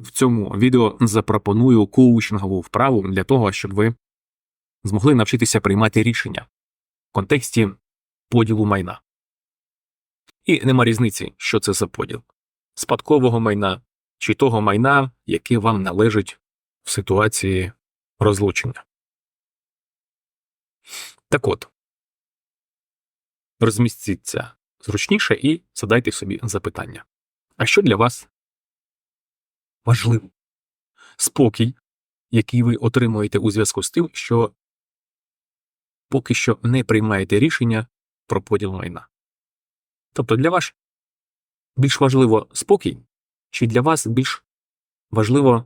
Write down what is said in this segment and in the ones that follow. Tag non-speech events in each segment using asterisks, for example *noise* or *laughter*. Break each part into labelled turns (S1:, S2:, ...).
S1: В цьому відео запропоную коучингову вправу для того, щоб ви змогли навчитися приймати рішення в контексті поділу майна. І нема різниці, що це за поділ спадкового майна чи того майна, яке вам належить в ситуації розлучення. Так от, розмістіться зручніше і задайте собі запитання. А що для вас важливо? Спокій, який ви отримуєте у зв'язку з тим, що поки що не приймаєте рішення про поділ майна. Тобто для вас більш важливо спокій, чи для вас більш важливо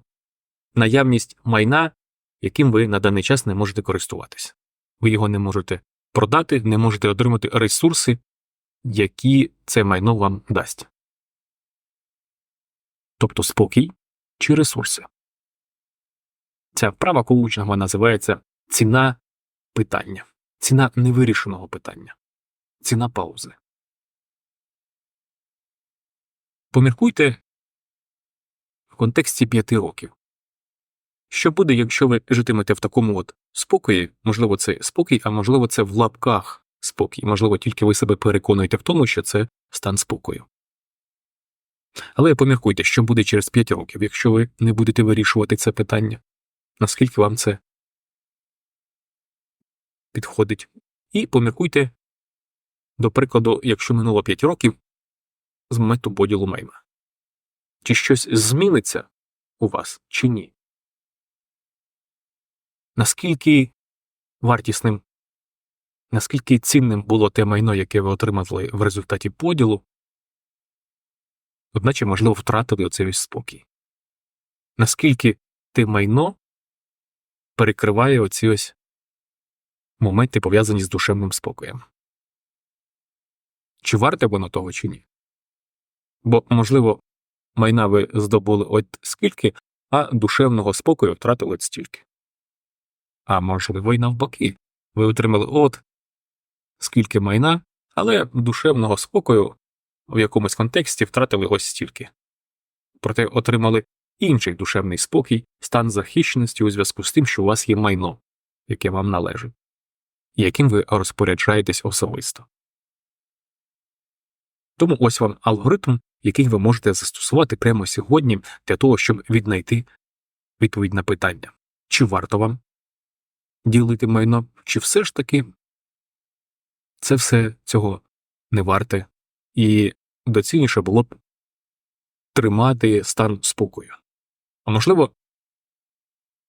S1: наявність майна, яким ви на даний час не можете користуватися. Ви його не можете продати, не можете отримати ресурси, які це майно вам дасть. Тобто спокій чи ресурси. Ця вправа коучингова називається ціна питання, ціна невирішеного питання, ціна паузи. Поміркуйте в контексті п'яти років. Що буде, якщо ви житимете в такому от спокої? Можливо, це спокій, а можливо, це в лапках спокій. Можливо, тільки ви себе переконуєте в тому, що це стан спокою. Але поміркуйте, що буде через 5 років, якщо ви не будете вирішувати це питання, наскільки вам це підходить. І поміркуйте, до прикладу, якщо минуло 5 років з моменту поділу майна. Чи щось зміниться у вас, чи ні? Наскільки вартісним, наскільки цінним було те майно, яке ви отримали в результаті поділу, одначе, можливо, втратили оцей спокій. Наскільки те майно перекриває оці ось моменти, пов'язані з душевним спокоєм? Чи варте воно того, чи ні? Бо, можливо, майна ви здобули от скільки, а душевного спокою втратили от стільки. А можливо, й навпаки, ви отримали от скільки майна, але душевного спокою в якомусь контексті втратили ось стільки. Проте отримали інший душевний спокій, стан захищеності у зв'язку з тим, що у вас є майно, яке вам належить, яким ви розпоряджаєтесь особисто. Тому ось вам алгоритм, який ви можете застосувати прямо сьогодні для того, щоб віднайти відповідь на питання, чи варто вам ділити майно, чи все ж таки це все цього не варте, і доцільніше було б тримати стан спокою. А можливо,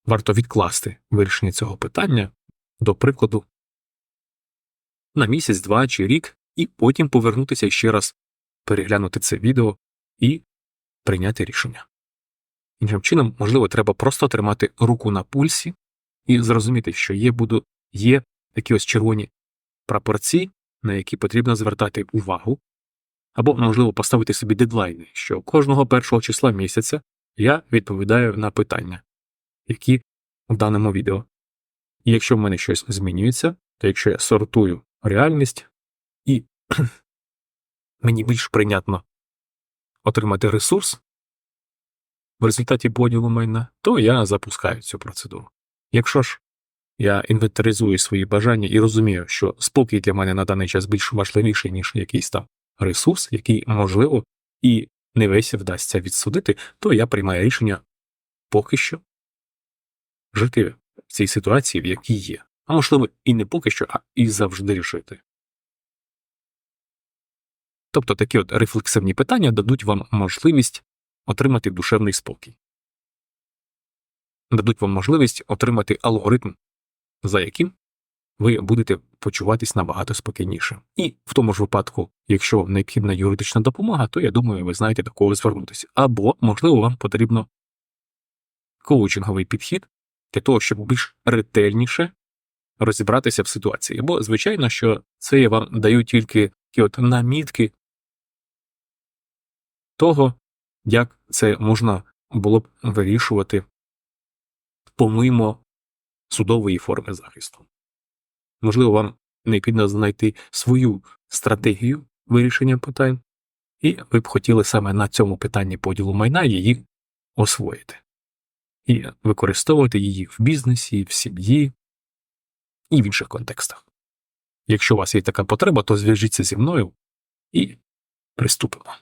S1: варто відкласти вирішення цього питання, до прикладу, на місяць, два чи рік, і потім повернутися ще раз переглянути це відео і прийняти рішення. Іншим чином, можливо, треба просто тримати руку на пульсі і зрозуміти, що є буду, є такі ось червоні прапорці, на які потрібно звертати увагу, або, можливо, поставити собі дедлайни, що кожного першого числа місяця я відповідаю на питання, які в даному відео. І якщо в мене щось змінюється, то якщо я сортую реальність і *clears throat* мені більш прийнятно отримати ресурс в результаті поділу майна, то я запускаю цю процедуру. Якщо ж я інвентаризую свої бажання і розумію, що спокій для мене на даний час більш важливіший, ніж якийсь там ресурс, який можливо і не весь вдасться відсудити, то я приймаю рішення поки що жити в цій ситуації, в якій є. А можливо, і не поки що, а і завжди жити. Тобто такі от рефлексивні питання дадуть вам можливість отримати душевний спокій, дадуть вам можливість отримати алгоритм, за яким ви будете почуватись набагато спокійніше. І в тому ж випадку, якщо необхідна юридична допомога, то я думаю, ви знаєте до кого звернутися. Або, можливо, вам потрібно коучинговий підхід для того, щоб більш ретельніше розібратися в ситуації. Бо, звичайно, що це я вам даю тільки такі от намітки того, як це можна було б вирішувати помимо судової форми захисту. Можливо, вам необхідно знайти свою стратегію вирішення питань, і ви б хотіли саме на цьому питанні поділу майна її освоїти і використовувати її в бізнесі, в сім'ї і в інших контекстах. Якщо у вас є така потреба, то зв'яжіться зі мною і приступимо.